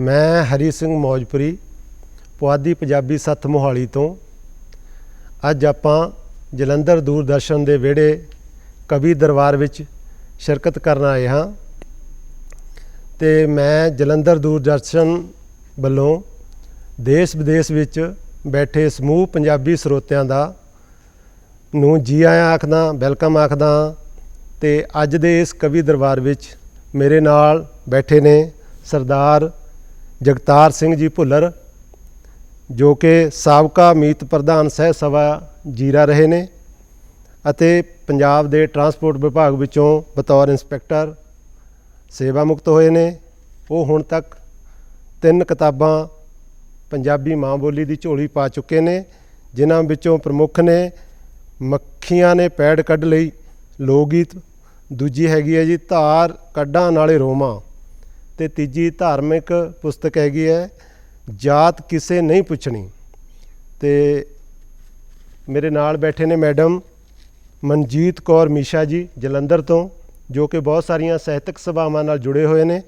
ਮੈਂ ਹਰੀ ਸਿੰਘ ਮੌਜਪੁਰੀ, ਪੁਆਧੀ ਪੰਜਾਬੀ ਸੱਥ ਮੋਹਾਲੀ ਤੋਂ। ਅੱਜ ਆਪਾਂ ਜਲੰਧਰ ਦੂਰਦਰਸ਼ਨ ਦੇ ਵਿਹੜੇ ਕਵੀ ਦਰਬਾਰ ਵਿੱਚ ਸ਼ਿਰਕਤ ਕਰਨ ਆਏ ਹਾਂ। ਤੇ ਮੈਂ ਜਲੰਧਰ ਦੂਰਦਰਸ਼ਨ ਵੱਲੋਂ ਦੇਸ਼ ਵਿਦੇਸ਼ ਵਿੱਚ ਬੈਠੇ ਸਮੂਹ ਪੰਜਾਬੀ ਸਰੋਤਿਆਂ ਦਾ ਨੂੰ ਜੀ ਆਇਆਂ ਆਖਦਾ, ਵੈਲਕਮ ਆਖਦਾ ਤੇ ਅੱਜ ਦੇ ਇਸ ਕਵੀ ਦਰਬਾਰ ਵਿੱਚ ਮੇਰੇ ਨਾਲ ਬੈਠੇ ਨੇ ਸਰਦਾਰ ਜਗਤਾਰ ਸਿੰਘ ਜੀ ਭੁੱਲਰ, ਜੋ ਕਿ ਸਾਬਕਾ ਮੀਤ ਪ੍ਰਧਾਨ ਸਹਿ ਸਭਾ ਜੀਰਾ ਰਹੇ ਨੇ ਅਤੇ ਪੰਜਾਬ ਦੇ ਟਰਾਂਸਪੋਰਟ ਵਿਭਾਗ ਵਿੱਚੋਂ ਬਤੌਰ ਇੰਸਪੈਕਟਰ ਸੇਵਾ ਮੁਕਤ ਹੋਏ ਨੇ। ਉਹ ਹੁਣ ਤੱਕ ਤਿੰਨ ਕਿਤਾਬਾਂ ਪੰਜਾਬੀ ਮਾਂ ਬੋਲੀ ਦੀ ਝੋਲੀ ਪਾ ਚੁੱਕੇ ਨੇ, ਜਿਨ੍ਹਾਂ ਵਿੱਚੋਂ ਪ੍ਰਮੁੱਖ ਨੇ ਮੱਖੀਆਂ ਨੇ ਪੈੜ ਕੱਢ ਲਈ, ਲੋਕ ਗੀਤ, ਦੂਜੀ ਹੈਗੀ ਹੈ ਜੀ ਧਾਰ ਕੱਢਾਂ ਨਾਲੇ ਰੋਮਾ ਤੇ ਤੀਜੀ ਧਾਰਮਿਕ ਪੁਸਤਕ ਹੈਗੀ ਹੈ, ਜਾਤ ਕਿਸੇ ਨਹੀਂ ਪੁੱਛਣੀ। ਤੇ ਮੇਰੇ ਨਾਲ ਬੈਠੇ ਨੇ ਮੈਡਮ ਮਨਜੀਤ ਕੌਰ ਮੀਸ਼ਾ ਜੀ, ਜਲੰਧਰ ਤੋਂ, ਜੋ ਕਿ ਬਹੁਤ ਸਾਰੀਆਂ ਸਾਹਿਤਕ ਸਭਾਵਾਂ ਨਾਲ ਜੁੜੇ ਹੋਏ ਨੇ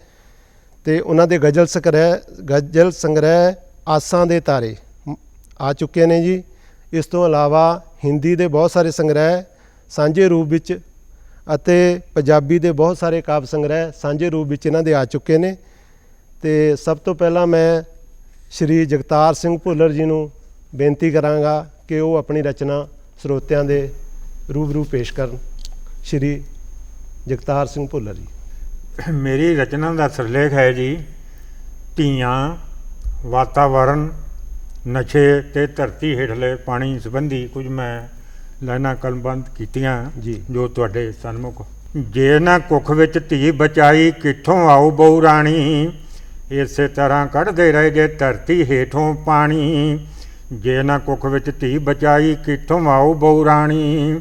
ਤੇ ਉਹਨਾਂ ਦੇ ਗਜ਼ਲ ਸੰਗ੍ਰਹਿ ਗਜ਼ਲ ਸੰਗ੍ਰਹਿ ਆਸਾਂ ਦੇ ਤਾਰੇ ਆ ਚੁੱਕੇ ਨੇ ਜੀ। ਇਸ ਤੋਂ ਇਲਾਵਾ ਹਿੰਦੀ ਦੇ ਬਹੁਤ ਸਾਰੇ ਸੰਗ੍ਰਹਿ, ਸਾਂਝੇ ਰੂਪ ਵਿੱਚ ਅਤੇ ਪੰਜਾਬੀ ਦੇ ਬਹੁਤ ਸਾਰੇ ਕਾਵਿ ਸੰਗ੍ਰਹਿ ਸਾਂਝੇ ਰੂਪ ਵਿੱਚ ਇਹਨਾਂ ਦੇ ਆ ਚੁੱਕੇ ਨੇ। ਤੇ ਸਭ ਤੋਂ ਪਹਿਲਾਂ ਮੈਂ ਸ਼੍ਰੀ ਜਗਤਾਰ ਸਿੰਘ ਭੁੱਲਰ ਜੀ ਨੂੰ ਬੇਨਤੀ ਕਰਾਂਗਾ ਕਿ ਉਹ ਆਪਣੀ ਰਚਨਾ ਸਰੋਤਿਆਂ ਦੇ ਰੂਬਰੂ ਪੇਸ਼ ਕਰਨ। ਸ਼੍ਰੀ ਜਗਤਾਰ ਸਿੰਘ ਭੁੱਲਰ ਜੀ। ਮੇਰੀ ਰਚਨਾ ਦਾ ਸਿਰਲੇਖ ਹੈ ਜੀ, ਧੀਆਂ ਵਾਤਾਵਰਣ ਨਸ਼ੇ ਤੇ ਧਰਤੀ ਹੇਠਲੇ ਪਾਣੀ ਸੰਬੰਧੀ ਕੁਝ ਮੈਂ ਲਾਈਨਾਂ ਕਲਮਬੰਦ ਕੀਤੀਆਂ ਜੀ। ਜੋ ਤੁਹਾਡੇ ਸਨਮੁਖ। ਜੇ ਨਾ ਕੁੱਖ ਵਿੱਚ ਧੀ ਬਚਾਈ, ਕਿੱਥੋਂ ਆਉ ਬਹੁ ਰਾਣੀ? ਇਸੇ ਤਰ੍ਹਾਂ ਕੱਢਦੇ ਰਹੇ ਜੇ ਧਰਤੀ ਹੇਠੋਂ ਪਾਣੀ। ਜੇ ਨਾ ਕੁੱਖ ਵਿੱਚ ਧੀ ਬਚਾਈ, ਕਿੱਥੋਂ ਆਉ ਬਹੁ ਰਾਣੀ?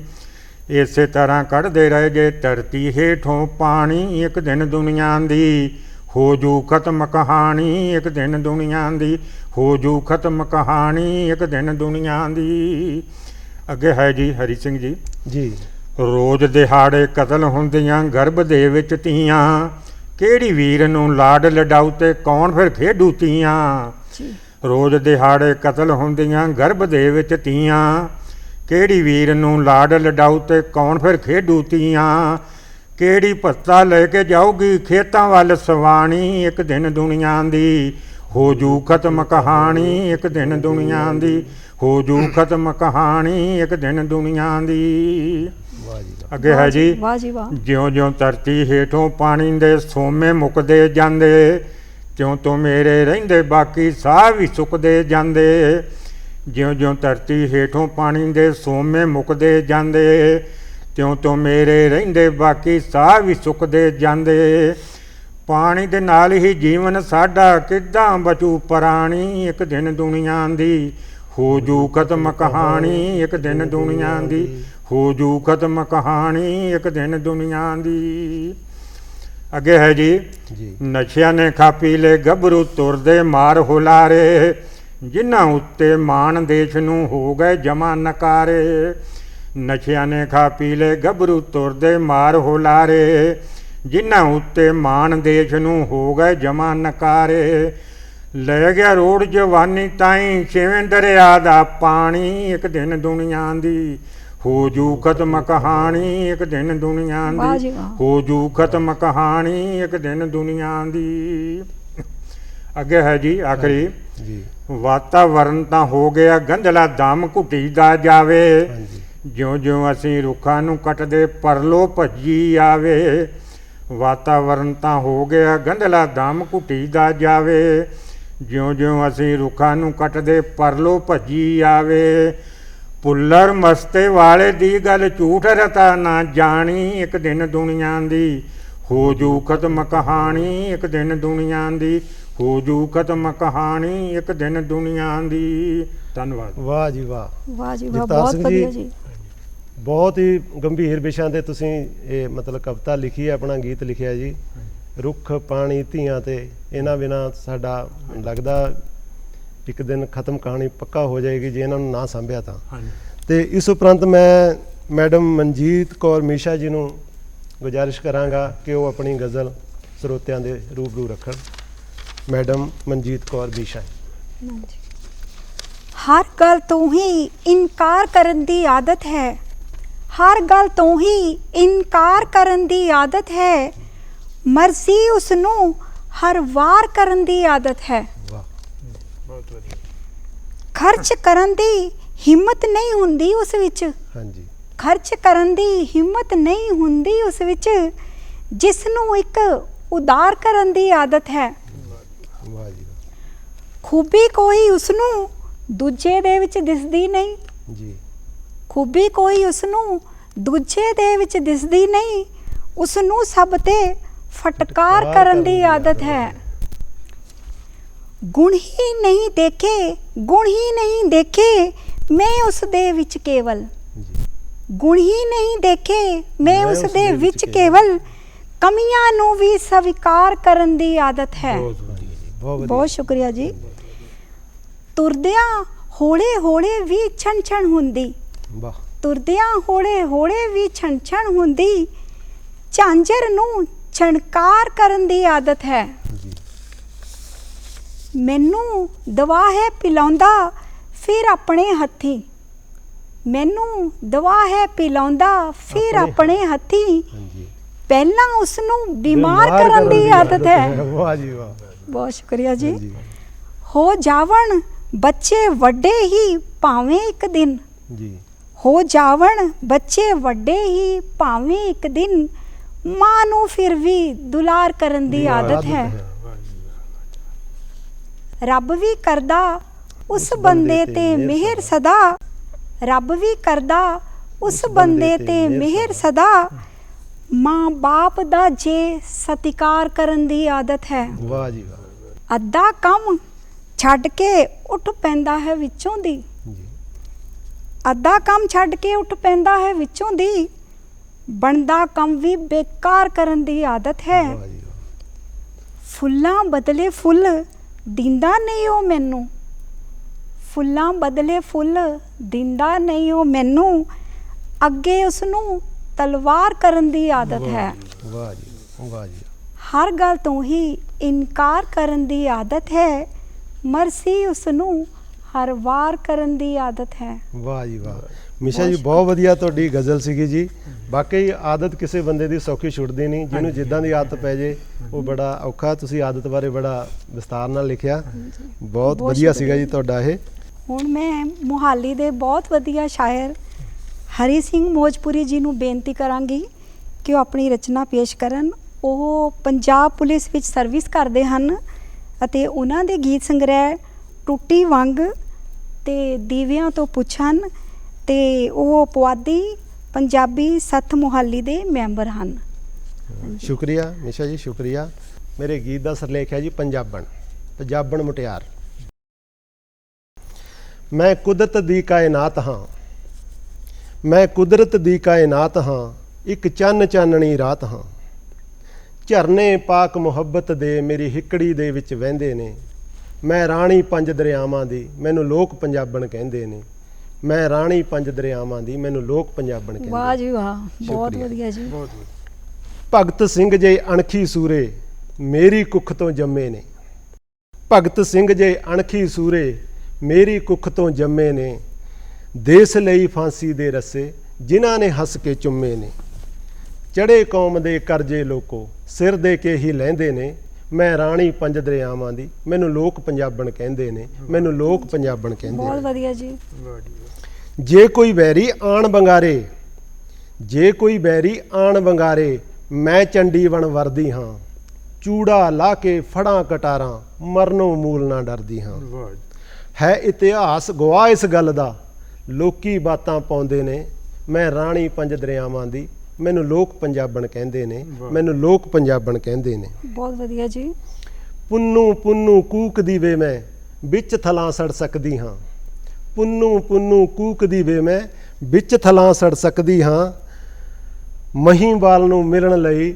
ਇਸੇ ਤਰ੍ਹਾਂ ਕੱਢਦੇ ਰਹੇ ਜੇ ਧਰਤੀ ਹੇਠੋਂ ਪਾਣੀ, ਇੱਕ ਦਿਨ ਦੁਨੀਆ ਦੀ ਹੋ ਜੂ ਖਤਮ ਕਹਾਣੀ, ਇੱਕ ਦਿਨ ਦੁਨੀਆ ਦੀ ਹੋ ਜੂ ਖਤਮ ਕਹਾਣੀ, ਇੱਕ ਦਿਨ ਦੁਨੀਆ ਦੀ। ਅੱਗੇ ਹੈ ਜੀ ਹਰੀ ਸਿੰਘ ਜੀ। ਜੀ। ਰੋਜ਼ ਦਿਹਾੜੇ ਕਤਲ ਹੁੰਦੀਆਂ ਗਰਭ ਦੇ ਵਿੱਚ ਧੀਆਂ ਕਿਹੜੀ ਵੀਰ ਨੂੰ ਲਾਡ ਲਡਾਊ ਤੇ ਕੌਣ ਫਿਰ ਖੇਡੂ ਧੀਆਂ ਰੋਜ਼ ਦਿਹਾੜੇ ਕਤਲ ਹੁੰਦੀਆਂ ਗਰਭ ਦੇ ਵਿੱਚ ਧੀਆਂ ਕਿਹੜੀ ਵੀਰ ਨੂੰ ਲਾਡ ਲਡਾਊ ਤੇ ਕੌਣ ਫਿਰ ਖੇਡੂ ਧੀਆਂ ਕਿਹੜੀ ਭੱਤਾ ਲੈ ਕੇ ਜਾਊਗੀ ਖੇਤਾਂ ਵੱਲ ਸਵਾਣੀ ਇੱਕ ਦਿਨ ਦੁਨੀਆ ਦੀ? ਹੋ ਜੂ ਖਤਮ ਕਹਾਣੀ ਇੱਕ ਦਿਨ ਦੁਨੀਆ ਦੀ ਹੋ ਜੂ ਖਤਮ ਕਹਾਣੀ ਇੱਕ ਦਿਨ ਦੁਨੀਆ ਦੀ। ਵਾਹ ਜੀ ਵਾਹ। ਅੱਗੇ ਹੈ ਜੀ ਵਾਹ ਜੀ ਵਾਹ। ਜਿਉਂ-ਜਿਉਂ ਧਰਤੀ ਹੇਠੋਂ ਪਾਣੀ ਦੇ ਸੋਮੇ ਮੁੱਕਦੇ ਜਾਂਦੇ ਤਿਉਂ ਤੋਂ ਮੇਰੇ ਰਹਿੰਦੇ ਬਾਕੀ ਸਾਹ ਵੀ ਸੁੱਕਦੇ ਜਾਂਦੇ। ਜਿਉਂ-ਜਿਉਂ ਧਰਤੀ ਹੇਠੋਂ ਪਾਣੀ ਦੇ ਸੋਮੇ ਮੁੱਕਦੇ ਜਾਂਦੇ ਤਿਉਂ ਤੋਂ ਮੇਰੇ ਰਹਿੰਦੇ ਬਾਕੀ ਸਾਹ ਵੀ ਸੁੱਕਦੇ ਜਾਂਦੇ। ਪਾਣੀ ਦੇ ਨਾਲ ਹੀ ਜੀਵਨ ਸਾਡਾ ਕਿੱਦਾਂ ਬਚੂ ਪ੍ਰਾਣੀ ਇੱਕ ਦਿਨ ਦੁਨੀਆ ਦੀ? ਹੋ ਜੂ ਖਤਮ ਕਹਾਣੀ ਇੱਕ ਦਿਨ ਦੁਨੀਆ ਦੀ। ਹੋ ਜੂ ਖਤਮ ਕਹਾਣੀ ਇੱਕ ਦਿਨ ਦੁਨੀਆ ਦੀ। ਅੱਗੇ ਹੈ ਜੀ ਨਸ਼ਿਆਂ ਨੇ ਖਾ ਪੀ ਲੈ ਗੱਭਰੂ ਤੁਰਦੇ ਮਾਰ ਹੁਲਾਰੇ। ਜਿਨ੍ਹਾਂ ਉੱਤੇ ਮਾਨ ਦੇਸ਼ ਨੂੰ ਹੋ ਗਏ ਜਮਾ ਨਕਾਰੇ। ਨਸ਼ਿਆਂ ਨੇ ਖਾ ਪੀ ਲੈ ਗੱਭਰੂ ਤੁਰਦੇ ਮਾਰ ਹੁਲਾਰੇ। ਜਿਨ੍ਹਾਂ ਉੱਤੇ ਮਾਨ ਦੇਸ਼ ਨੂੰ ਹੋ ਗਏ ਜਮਾ ਨਕਾਰੇ। ਲੈ ਗਿਆ ਰੋੜ ਜਵਾਨੀ ਤਾਈਂ ਛੇਵੇਂ ਦਰਿਆ ਦਾ ਪਾਣੀ ਇੱਕ ਦਿਨ ਦੁਨੀਆ ਦੀ। ਹੋ ਜੂ ਖਤਮ ਕਹਾਣੀ ਇੱਕ ਦਿਨ ਦੁਨੀਆ ਦੀ। ਹੋ ਜੂ ਖਤਮ ਕਹਾਣੀ ਇੱਕ ਦਿਨ ਦੁਨੀਆ ਦੀ। ਅੱਗੇ ਹੈ ਜੀ ਆਖਰੀ। ਜੀ। ਵਾਤਾਵਰਨ ਤਾਂ ਹੋ ਗਿਆ ਗੰਧਲਾ ਦਮ ਘੁੱਟੀਦਾ ਜਾਵੇ। ਜਿਉਂ-ਜਿਉਂ ਅਸੀਂ ਰੁੱਖਾਂ ਨੂੰ ਕੱਟਦੇ ਪਰਲੋ ਭੱਜੀ ਆਵੇ। ਵਾਤਾਵਰਨ ਤਾਂ ਹੋ ਗਿਆ ਗੰਧਲਾ ਦਮ ਘੁੱਟੀਦਾ ਜਾਵੇ। ਜਿਉਂ-ਜਿਉਂ ਅਸੀਂ ਰੁੱਖਾਂ ਨੂੰ ਕੱਟਦੇ ਪਰਲੋ ਭੱਜੀ ਆਵੇ। ਪੁੱਲਰ ਮਸਤੇ ਵਾਲੇ ਦੀ ਗੱਲ ਝੂਠ ਰਤਾ ਨਾ ਜਾਣੀ ਇੱਕ ਦਿਨ ਦੁਨੀਆ ਦੀ। ਹੋ ਜੂ ਖਤਮ ਕਹਾਣੀ ਇੱਕ ਦਿਨ ਦੁਨੀਆ ਦੀ। ਹੋ ਜੂ ਖਤਮ ਕਹਾਣੀ ਇੱਕ ਦਿਨ ਦੁਨੀਆ ਦੀ। ਧੰਨਵਾਦ। ਵਾਹ ਜੀ ਵਾਹ। ਵਾਹ ਜੀ ਵਾਹ ਬਹੁਤ ਵਧੀਆ ਜੀ। ਬਹੁਤ ਹੀ ਗੰਭੀਰ ਵਿਸ਼ਿਆਂ ਤੇ ਤੁਸੀਂ ਇਹ ਮਤਲਬ ਕਵਿਤਾ ਲਿਖੀ ਹੈ ਆਪਣਾ ਗੀਤ ਲਿਖਿਆ ਜੀ। ਰੁੱਖ ਪਾਣੀ ਧੀਆਂ ਤੇ ਇਹਨਾਂ ਬਿਨਾ ਸਾਡਾ ਲੱਗਦਾ ਇੱਕ ਦਿਨ ਖਤਮ ਕਹਾਣੀ ਪੱਕਾ ਹੋ ਜਾਏਗੀ ਜੇ ਇਹਨਾਂ ਨੂੰ ਨਾ ਸੰਭਿਆ ਤਾਂ। ਤੇ ਇਸ ਉਪਰੰਤ ਮੈਂ ਮੈਡਮ ਮਨਜੀਤ ਕੌਰ ਮੀਸ਼ਾ ਜੀ ਨੂੰ ਗੁਜ਼ਾਰਿਸ਼ ਕਰਾਂਗਾ ਕਿ ਉਹ ਆਪਣੀ ਗਜ਼ਲ ਸਰੋਤਿਆਂ ਦੇ ਰੂਬਰੂ ਰੱਖਣ। ਮੈਡਮ ਮਨਜੀਤ ਕੌਰ ਹਾਂਜੀ। ਹਰ ਗੱਲ ਤੋਂ ਹੀ ਇਨਕਾਰ ਕਰਨ ਦੀ ਆਦਤ ਹੈ। ਹਰ ਗੱਲ ਤੋਂ ਹੀ ਇਨਕਾਰ ਕਰਨ ਦੀ ਆਦਤ ਹੈ। ਮਰਜ਼ੀ ਉਸ ਨੂੰ ਹਰ ਵਾਰ ਕਰਨ ਦੀ ਆਦਤ ਹੈ। ਖਰਚ ਕਰਨ ਦੀ ਹਿੰਮਤ ਨਹੀਂ ਹੁੰਦੀ ਉਸ ਵਿੱਚ। ਹਾਂਜੀ। ਖਰਚ ਕਰਨ ਦੀ ਹਿੰਮਤ ਨਹੀਂ ਹੁੰਦੀ ਉਸ ਵਿੱਚ ਜਿਸ ਨੂੰ ਇੱਕ ਉਦਾਰ ਕਰਨ ਦੀ ਆਦਤ ਹੈ। ਵਾਹ ਜੀ ਵਾਹ। ਖੂਬੀ ਕੋਈ ਉਸ ਨੂੰ ਦੂਜੇ ਦੇ ਵਿੱਚ ਦਿਸਦੀ ਨਹੀਂ। ਜੀ। ਖੂਬੀ ਕੋਈ ਉਸ ਨੂੰ ਦੂਜੇ ਦੇ ਵਿੱਚ ਦਿਸਦੀ ਨਹੀਂ ਉਸ ਨੂੰ ਸਭ ਤੇ ਫਟਕਾਰ ਕਰਨ ਦੀ ਆਦਤ ਹੈ। ਗੁਣ ਹੀ ਨਹੀਂ ਦੇਖੇ ਗੁਣ ਹੀ ਨਹੀਂ ਦੇਖੇ ਮੈਂ ਉਸ ਦੇ ਵਿੱਚ ਕੇਵਲ। ਗੁਣ ਹੀ ਨਹੀਂ ਦੇਖੇ ਮੈਂ ਉਸ ਦੇ ਵਿੱਚ ਕੇਵਲ। ਕਮੀਆਂ ਨੂੰ ਵੀ ਸਵੀਕਾਰ ਕਰਨ ਦੀ ਆਦਤ ਹੈ। ਬਹੁਤ ਸ਼ੁਕਰੀਆ ਜੀ। ਤੁਰਦਿਆਂ ਹੌਲੇ ਹੌਲੇ ਵੀ ਛਣ ਛਣ ਹੁੰਦੀ। ਵਾਹ ਤੁਰਦਿਆਂ ਹੌਲੇ ਹੌਲੇ ਵੀ ਛਣ ਛਣ ਹੁੰਦੀ ਝਾਂਜਰ ਨੂੰ ਛਣਕਾਰ ਕਰਨ ਦੀ ਆਦਤ ਹੈ। ਜੀ। ਮੈਨੂੰ ਦਵਾ ਹੈ ਪਿਲਾਉਂਦਾ ਫਿਰ ਆਪਣੇ ਹੱਥੀ। ਮੈਨੂੰ ਦਵਾ ਹੈ ਪਿਲਾਉਂਦਾ ਫਿਰ ਆਪਣੇ ਹੱਥੀ। ਪਹਿਲਾਂ ਉਸ ਨੂੰ ਬਿਮਾਰ ਕਰਨ ਦੀ ਆਦਤ ਹੈ। ਵਾਹ ਜੀ ਵਾਹ। ਬਹੁਤ ਸ਼ੁਕਰੀਆ ਜੀ। ਹੋ ਜਾਵਣ ਬੱਚੇ ਵੱਡੇ ਹੀ ਭਾਵੇਂ ਇੱਕ ਦਿਨ। ਜੀ। ਹੋ ਜਾਵਣ ਬੱਚੇ ਵੱਡੇ ਹੀ ਭਾਵੇਂ ਇੱਕ ਦਿਨ ਮਾਂ ਨੂੰ ਫਿਰ ਵੀ ਦੁਲਾਰ ਕਰਨ ਦੀ ਆਦਤ ਹੈ। ਰੱਬ ਵੀ ਕਰਦਾ ਉਸ ਬੰਦੇ ਤੇ ਮਿਹਰ ਸਦਾ। ਰੱਬ ਵੀ ਕਰਦਾ ਉਸ ਬੰਦੇ ਤੇ ਮਿਹਰ ਸਦਾ। ਮਾਂ ਬਾਪ ਦਾ ਜੇ ਸਤਿਕਾਰ ਕਰਨ ਦੀ ਆਦਤ ਹੈ। ਵਾਹ ਜੀ ਵਾਹ। ਅੱਧਾ ਕੰਮ ਛੱਡ ਕੇ ਉੱਠ ਪੈਂਦਾ ਹੈ ਵਿੱਚੋਂ ਦੀ। ਅੱਧਾ ਕੰਮ ਛੱਡ ਕੇ ਉੱਠ ਪੈਂਦਾ ਹੈ ਵਿੱਚੋਂ ਦੀ, ਬਣਦਾ ਕੰਮ ਵੀ ਬੇਕਾਰ ਕਰਨ ਦੀ ਆਦਤ ਹੈ। ਫੁੱਲਾਂ ਬਦਲੇ ਫੁੱਲ ਦਿੰਦਾ ਨਹੀਂ ਉਹ ਮੈਨੂੰ। ਫੁੱਲਾਂ ਬਦਲੇ ਫੁੱਲ ਦਿੰਦਾ ਨਹੀਂ ਉਹ ਮੈਨੂੰ। ਅੱਗੇ ਉਸ ਨੂੰ ਤਲਵਾਰ ਕਰਨ ਦੀ ਆਦਤ ਹੈ। ਵਾਹ ਜੀ ਵਾਹ ਜੀ ਹਰ ਗੱਲ ਤੋਂ ਹੀ ਇਨਕਾਰ ਕਰਨ ਦੀ ਆਦਤ ਹੈ। ਮਰਸੀ ਉਸ ਨੂੰ ਹਰ ਵਾਰ ਕਰਨ ਦੀ ਆਦਤ ਹੈ। ਵਾਹ ਜੀ ਵਾਹ। ਮਿਸ਼ਾ ਜੀ ਬਹੁਤ ਵਧੀਆ ਤੁਹਾਡੀ ਗਜ਼ਲ ਸੀਗੀ ਜੀ। ਵਾਕਈ ਆਦਤ ਕਿਸੇ ਬੰਦੇ ਦੀ ਸੌਖੀ ਛੁੱਟਦੀ ਨਹੀਂ ਜਿਹਨੂੰ ਜਿੱਦਾਂ ਦੀ ਆਦਤ ਪੈ ਜੇ ਉਹ ਬੜਾ ਔਖਾ ਤੁਸੀਂ ਆਦਤ ਬਾਰੇ ਬੜਾ ਵਿਸਤਾਰ ਨਾਲ ਲਿਖਿਆ। ਬਹੁਤ ਵਧੀਆ ਸੀਗਾ ਜੀ। ਤੁਹਾਡਾ ਇਹ। ਹੁਣ ਮੈਂ ਮੁਹਾਲੀ ਦੇ ਬਹੁਤ ਵਧੀਆ ਸ਼ਾਇਰ ਹਰੀ ਸਿੰਘ ਮੋਜਪੁਰੀ ਜੀ ਨੂੰ ਬੇਨਤੀ ਕਰਾਂਗੀ ਕਿ ਉਹ ਆਪਣੀ ਰਚਨਾ ਪੇਸ਼ ਕਰਨ। ਉਹ ਪੰਜਾਬ ਪੁਲਿਸ ਵਿੱਚ ਸਰਵਿਸ ਕਰਦੇ ਹਨ ਅਤੇ ਉਹਨਾਂ ਦੇ ਗੀਤ ਸੰਗ੍ਰਹਿ ਟੁੱਟੀ ਵੰਗ ਤੇ ਦੀਵਿਆਂ ਤੋਂ ਪੁੱਛ ਹਨ ਤੇ ਉਹ ਪੁਆਧੀ ਪੰਜਾਬੀ ਸੱਥ ਮੁਹਾਲੀ ਦੇ ਮੈਂਬਰ ਹਨ। ਸ਼ੁਕਰੀਆ ਨਿਸ਼ਾ ਜੀ, ਸ਼ੁਕਰੀਆ। ਮੇਰੇ ਗੀਤ ਦਾ ਸਰਲੇਖ ਹੈ ਜੀ, ਪੰਜਾਬਣ ਪੰਜਾਬਣ ਮੁਟਿਆਰ। ਮੈਂ ਕੁਦਰਤ ਦੀ ਕਾਇਨਾਤ ਹਾਂ। ਮੈਂ ਕੁਦਰਤ ਦੀ ਕਾਇਨਾਤ ਹਾਂ, ਇੱਕ ਚੰਨ ਚਾਨਣੀ ਰਾਤ ਹਾਂ। ਝਰਨੇ ਪਾਕ ਮੁਹੱਬਤ ਦੇ ਮੇਰੀ ਹਿੱਕੜੀ ਦੇ ਵਿੱਚ ਵਹਿੰਦੇ ਨੇ। ਮੈਂ ਰਾਣੀ ਪੰਜ ਦਰਿਆਵਾਂ ਦੀ ਮੈਨੂੰ ਲੋਕ ਪੰਜਾਬਣ ਕਹਿੰਦੇ ਨੇ। ਮੈਂ ਰਾਣੀ ਪੰਜ ਦਰਿਆਵਾਂ ਦੀ ਮੈਨੂੰ ਲੋਕ ਪੰਜਾਬਣ ਕਹਿੰਦੇ ਵਾਹ ਜੀ ਵਾਹ ਬਹੁਤ। ਵਧੀਆ ਜੀ। ਬਹੁਤ ਵਧੀਆ। ਭਗਤ ਸਿੰਘ ਜੇ ਅਣਖੀ ਸੂਰੇ ਮੇਰੀ ਕੁੱਖ ਤੋਂ ਜੰਮੇ ਨੇ। ਭਗਤ ਸਿੰਘ ਜੇ ਅਣਖੀ ਸੂਰੇ ਮੇਰੀ ਕੁੱਖ ਤੋਂ ਜੰਮੇ ਨੇ। ਦੇਸ ਲਈ ਫਾਂਸੀ ਦੇ ਰਸੇ ਜਿਨ੍ਹਾਂ ਨੇ ਹੱਸ ਕੇ ਚੁੰਮੇ ਨੇ। ਚੜੇ ਕੌਮ ਦੇ ਕਰਜ਼ੇ ਲੋਕੋ ਸਿਰ ਦੇ ਕੇ ਹੀ ਲੈਂਦੇ ਨੇ। ਮੈਂ ਰਾਣੀ ਪੰਜ ਦਰਿਆਵਾਂ ਦੀ ਮੈਨੂੰ ਲੋਕ ਪੰਜਾਬਣ ਕਹਿੰਦੇ ਨੇ ਮੈਨੂੰ ਲੋਕ ਪੰਜਾਬਣ ਕਹਿੰਦੇ ਬਹੁਤ ਨੇ। ਵਧੀਆ ਜੀ। ਜੇ ਕੋਈ ਬੈਰੀ ਆਣ ਬੰਗਾਰੇ ਜੇ ਕੋਈ ਬੈਰੀ ਆਣ ਬੰਗਾਰੇ ਮੈਂ ਚੰਡੀਵਣ ਵਰਦੀ ਹਾਂ ਚੂੜਾ ਲਾ ਕੇ ਫੜਾਂ ਕਟਾਰਾਂ ਮਰਨੋਂ ਮੂਲ ਨਾ ਡਰਦੀ ਹਾਂ। ਹੈ ਇਤਿਹਾਸ ਗਵਾਹ ਇਸ ਗੱਲ ਦਾ ਲੋਕੀ ਬਾਤਾਂ ਪਾਉਂਦੇ ਨੇ ਮੈਂ ਰਾਣੀ ਪੰਜ ਦਰਿਆਵਾਂ ਦੀ ਮੈਨੂੰ ਲੋਕ ਪੰਜਾਬਣ ਕਹਿੰਦੇ ਨੇ। ਮੈਨੂੰ ਲੋਕ ਪੰਜਾਬਣ ਕਹਿੰਦੇ ਨੇ। ਬਹੁਤ ਵਧੀਆ ਜੀ। ਪੁੰਨੂ ਪੁੰਨੂ ਕੂਕਦੀ ਵੇ ਮੈਂ ਵਿੱਚ ਥਲਾਂ ਸੜ ਸਕਦੀ ਹਾਂ। ਪੁੰਨੂ ਪੁੰਨੂ ਕੂਕਦੀ ਵੇ ਮੈਂ ਵਿੱਚ ਥਲਾਂ ਸੜ ਸਕਦੀ ਹਾਂ। ਮਹੀਂਵਾਲ ਨੂੰ ਮਿਲਣ ਲਈ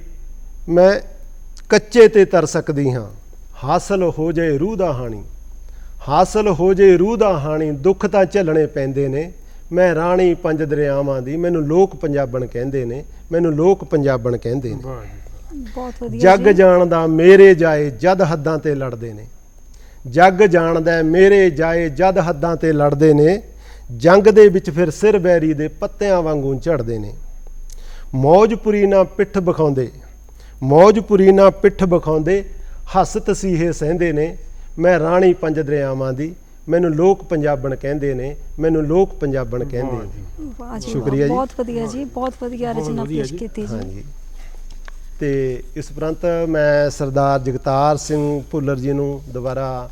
ਮੈਂ ਕੱਚੇ ਤੇ ਤਰ ਸਕਦੀ ਹਾਂ। ਹਾਸਲ ਹੋ ਜਾਏ ਰੂਹ ਦਾ ਹਾਣੀ। ਹਾਸਲ ਹੋ ਜਾਏ ਰੂਹ ਦਾ ਹਾਣੀ ਦੁੱਖ ਤਾਂ ਝੱਲਣੇ ਪੈਂਦੇ ਨੇ। ਮੈਂ ਰਾਣੀ ਪੰਜ ਦਰਿਆਵਾਂ ਦੀ ਮੈਨੂੰ ਲੋਕ ਪੰਜਾਬਣ ਕਹਿੰਦੇ ਨੇ ਮੈਨੂੰ ਲੋਕ ਪੰਜਾਬਣ ਕਹਿੰਦੇ ਨੇ। ਬਹੁਤ ਬਹੁਤ ਵਧੀਆ ਜੱਗ ਜੀ। ਜਾਣਦਾ ਮੇਰੇ ਜਾਏ ਜਦ ਹੱਦਾਂ ਤੇ ਲੜਦੇ ਨੇ। ਜੱਗ ਜਾਣਦਾ ਮੇਰੇ ਜਾਏ ਜਦ ਹੱਦਾਂ ਤੇ ਲੜਦੇ ਨੇ। ਜੰਗ ਦੇ ਵਿੱਚ ਫਿਰ ਸਿਰ ਬੈਰੀ ਦੇ ਪੱਤਿਆਂ ਵਾਂਗੂ ਝੜਦੇ ਨੇ। ਮੌਜਪੁਰੀ ਨਾ ਪਿੱਠ ਬਖਾਉਂਦੇ। ਮੌਜਪੁਰੀ ਨਾ ਪਿੱਠ ਬਖਾਉਂਦੇ। ਹੱਸ ਤਸੀਹੇ ਸਹਿੰਦੇ ਨੇ। ਮੈਂ ਰਾਣੀ ਪੰਜ ਦਰਿਆਵਾਂ ਦੀ ਮੈਨੂੰ ਲੋਕ ਪੰਜਾਬਣ ਕਹਿੰਦੇ ਨੇ ਮੈਨੂੰ ਲੋਕ ਪੰਜਾਬਣ ਕਹਿੰਦੇ ਨੇ। ਵਾਹ ਜੀ ਸ਼ੁਕਰੀਆ ਜੀ। ਬਹੁਤ ਵਧੀਆ ਜੀ ਬਹੁਤ ਵਧੀਆ ਰਚਨਾ ਪੇਸ਼ ਜੀ। ਕੀਤੀ ਜੀ। ਹਾਂਜੀ। ਤੇ ਇਸ ਉਪਰੰਤ ਮੈਂ ਸਰਦਾਰ ਜਗਤਾਰ ਸਿੰਘ ਭੁੱਲਰ ਜੀ ਨੂੰ ਦੁਬਾਰਾ